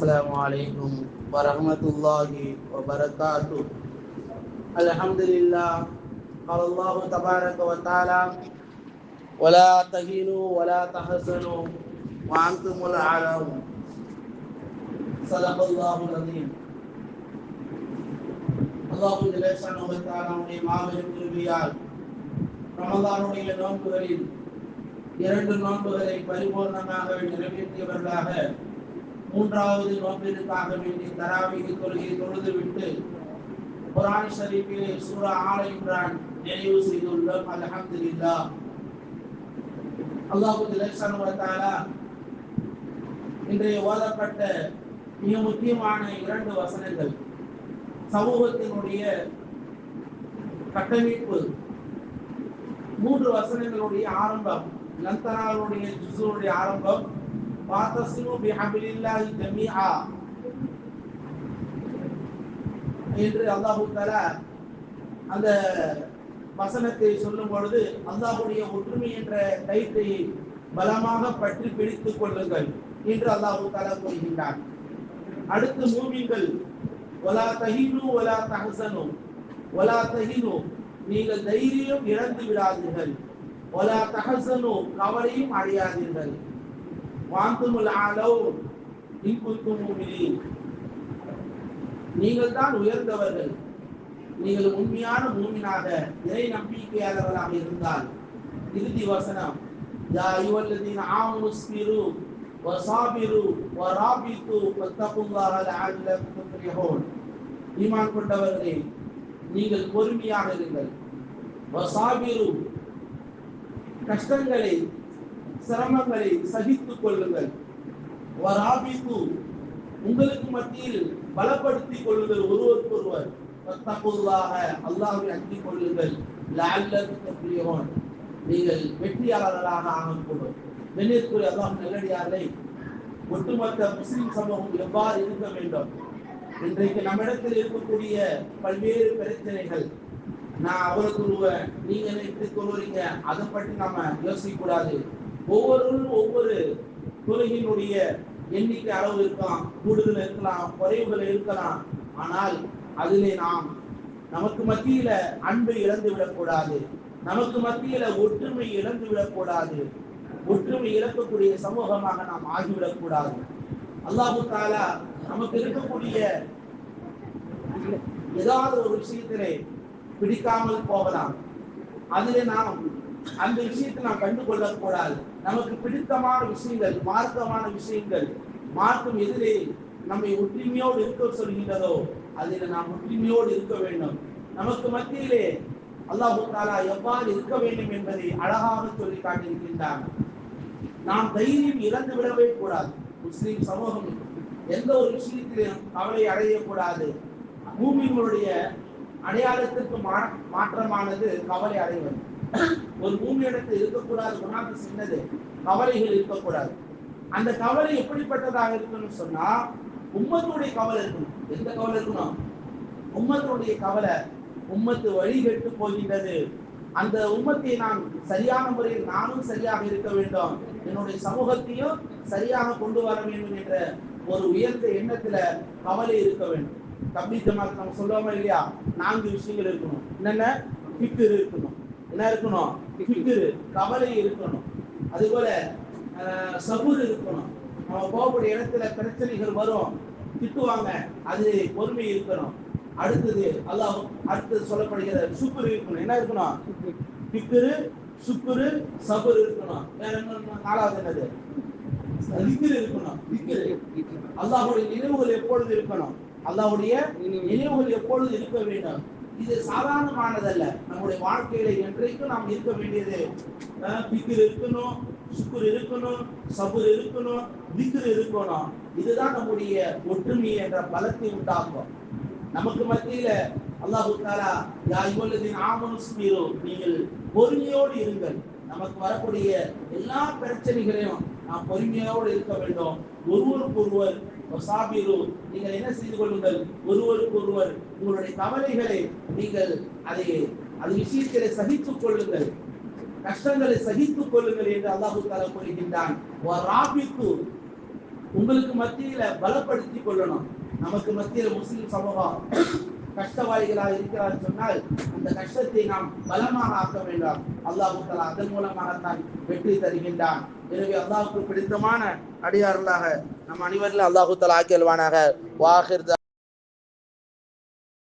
السلام عليكم ورحمة الله وبركاته الحمد لله قال الله تبارك وتعالى ولا تهينوا ولا تحزنوا وأنتم الأعلون صدق الله العظيم அல்லாஹு ஜலேஷானுடைய மாபெரும் கிருபியால் ரமதானுடைய நோன்புகளில் இரண்டு நோன்புகளை பரிபூர்ணமாக நிறைவேற்றியவர்களாக மூன்றாவது நோம்பிற்காக வேண்டி தராவிக்கு தொழுகை தொழுது விட்டு குரான் ஷரீஃபிலே சூரா ஆல இம்ரான் நிறைவு செய்துள்ளோம். அல்ஹம்துலில்லா. அல்லாஹு இன்றைய ஓதப்பட்ட மிக முக்கியமான இரண்டு வசனங்கள். சமூகத்தினுடைய கட்டமைப்பு. மூன்று வசனங்களுடைய ஆரம்பம். லந்தனாவுடைய ஜுசுடைய ஆரம்பம். வாத்தசிமு பிஹபிலில்லாஹி ஜமீஆ என்று அல்லாஹு தஆலா அந்த வசனத்தை சொல்லும் பொழுது அல்லாஹ்வுடைய ஒற்றுமை என்ற கயிற்றை பலமாக பற்றி பிடித்துக் கொள்ளுங்கள் என்று அல்லாஹு தஆலா கூறுகின்றார் அடுத்து மூமிங்கள் ஒலா தஹினு ஒலா தஹசனு. ஒலா தஹினு நீங்கள் தைரியம் இழந்து விடாதீர்கள். ஒலா தஹசனு கவலையும் அடையாதீர்கள் வாந்துமுல் ஆலோ இன்குத்தும் முமினீன் நீங்கள் தான் உயர்ந்தவர்கள். நீங்கள் உண்மையான மூமினாக இறை நம்பிக்கையாளர்களாக இருந்தால் இறுதி வசனம் யா அய்யுஹல்லதீன ஆமனு ஸ்பிரு வசாபிரு வராபித்து வத்தகுல்லாஹ லஅல்லக்கும் துஃப்லிஹூன் ஈமான் கொண்டவர்களே நீங்கள் பொறுமையாக இருங்கள். வசாபிரு கஷ்டங்களை சிரமங்களை சகித்துக் கொள்ளுங்கள். வராபித்து உங்களுக்கு மத்தியில் பலப்படுத்திக் கொள்ளுங்கள் ஒருவருக்கு ஒருவர் வத்தகுல்லாஹ அல்லாஹ்வை அஞ்சிக் கொள்ளுங்கள். நீங்கள் வெற்றியாளர்களாக ஆகக்கூடும். கண்ணியத்துக்குரிய அல்லாஹ் நல்லடியார்களை ஒட்டுமொத்த முஸ்லிம் சமூகம் எவ்வாறு இருக்க வேண்டும்? இன்றைக்கு நம்மிடத்தில் இருக்கக்கூடிய பல்வேறு பிரச்சனைகள். நான் அவருக்கு ஒருவன் நீங்க என்ன அதை பற்றி நாம யோசிக்க கூடாது. ஒவ்வொருவரும் ஒவ்வொரு தொழுகையினுடைய எண்ணிக்கை அளவு இருக்கலாம் கூடுதல் இருக்கலாம் குறைவுகள் இருக்கலாம். ஆனால் அதிலே நாம் நமக்கு மத்தியில அன்பை இழந்து விடக்கூடாது. நமக்கு மத்தியில ஒற்றுமை இழந்து விடக்கூடாது. ஒற்றுமை இழக்கக்கூடிய சமூகமாக நாம் ஆகிவிடக்கூடாது. அல்லாஹு தாலா நமக்கு இருக்கக்கூடிய ஏதாவது ஒரு விஷயத்திலே பிடிக்காமல் போகலாம். அதிலே நாம் அந்த விஷயத்தை நாம் கண்டு கொள்ளக்கூடாது நமக்கு பிடித்தமான விஷயங்கள் மார்க்கமான விஷயங்கள் மார்க்கம் எதிரே நம்மை ஒற்றுமையோடு இருக்க சொல்கின்றதோ அதில் நாம் ஒற்றுமையோடு இருக்க வேண்டும். நமக்கு மத்தியிலே அல்லாஹு தாலா எவ்வாறு இருக்க வேண்டும் என்பதை அழகாக சொல்லி காட்டியிருக்கின்றான். நாம் தைரியம் இறந்து விடவே கூடாது. முஸ்லிம் சமூகம் எந்த ஒரு விஷயத்திலும் கவலை அடையக்கூடாது. பூமிகளுடைய அடையாளத்திற்கு மா- மாற்றமானது கவலை அடைவது. ஒரு பூமியிடத்தில் இருக்கக்கூடாது குணாத்து சின்னது. கவலைகள் இருக்கக்கூடாது. அந்த கவலை எப்படிப்பட்டதாக இருக்கணும்னு சொன்னா உம்மத்துடைய கவலை இருக்கணும். எந்த கவலை இருக்கணும்? உம்மத்துடைய கவலை உம்மத்து வழி கெட்டு போகின்றது. அந்த உம்மத்தை நான் சரியான முறையில் நானும் சரியாக இருக்க வேண்டும். என்னுடைய சமூகத்தையும் சரியாக கொண்டு வர வேண்டும் என்ற ஒரு உயர்ந்த எண்ணத்துல கவலை இருக்க வேண்டும். தம்பி ஜமாத் நம்ம சொல்லுவோமா இல்லையா? நான்கு விஷயங்கள் இருக்கணும். என்னென்ன? ஃபிக்ர் இருக்கணும். என்ன இருக்கணும்? ஃபிக்ர் கவலை இருக்கணும். அதுபோல அஹ், சபூர் இருக்கணும். நம்ம போகக்கூடிய இடத்துல பிரச்சனைகள் வரும். திட்டுவாங்க. அது பொறுமை இருக்கணும். அடுத்தது அல்லாஹ் அடுத்தது சொல்லப்படுகிற சுக்குரு இருக்கணும். என்ன இருக்கணும்? பிக்குரு சுக்குரு சபுர் இருக்கணும். வேற என்ன நாலாவது என்னது? திக்ரு இருக்கணும். திக்ரு அல்லாஹுடைய நினைவுகள் எப்பொழுது இருக்கணும்? அல்லாஹுடைய நினைவுகள் எப்பொழுது இருக்க வேண்டும்? இது சாதாரணமானதல்ல. நம்முடைய வாழ்க்கையில என்றைக்கும் நாம் இருக்க வேண்டியது அஹ், இருக்கணும் சுக்குர் இருக்கணும் சபுர் இருக்கணும் திக்ரு இருக்கணும். இதுதான் நம்முடைய ஒற்றுமை என்ற பலத்தை உண்டாக்கும். நமக்கு மத்தியில அல்லாஹு தாலா யா அய்யுஹல்லதீன ஆமனு நீங்கள் பொறுமையோடு இருங்கள். நமக்கு வரக்கூடிய எல்லா பிரச்சனைகளையும் நாம் பொறுமையோடு இருக்க வேண்டும். ஒருவருக்கு ஒருவர் நீங்கள் என்ன செய்து கொள்ளுங்கள் ஒருவருக்கு ஒருவர் உங்களுடைய கவலைகளை நீங்கள் அதை அது விஷயத்திலே சகித்துக் கொள்ளுங்கள் கஷ்டங்களை சகித்துக் கொள்ளுங்கள் என்று அல்லாஹு தாலா கூறுகின்றான். உங்களுக்கு மத்தியில பலப்படுத்திக் கொள்ளணும். நமக்கு மத்தியில முஸ்லிம் சமூகம் கஷ்டவாளிகளாக இருக்கிறார் சொன்னால் அந்த கஷ்டத்தை நாம் பலமாக ஆக்க வேண்டாம். அல்லாஹு அதன் மூலமாகத்தான் வெற்றி தருகின்றான். எனவே அல்லாஹுக்கு பிடித்தமான அடியார்களாக நம் அனைவரில் அல்லாஹு ஆக்கியல்வானாக வாஹிர்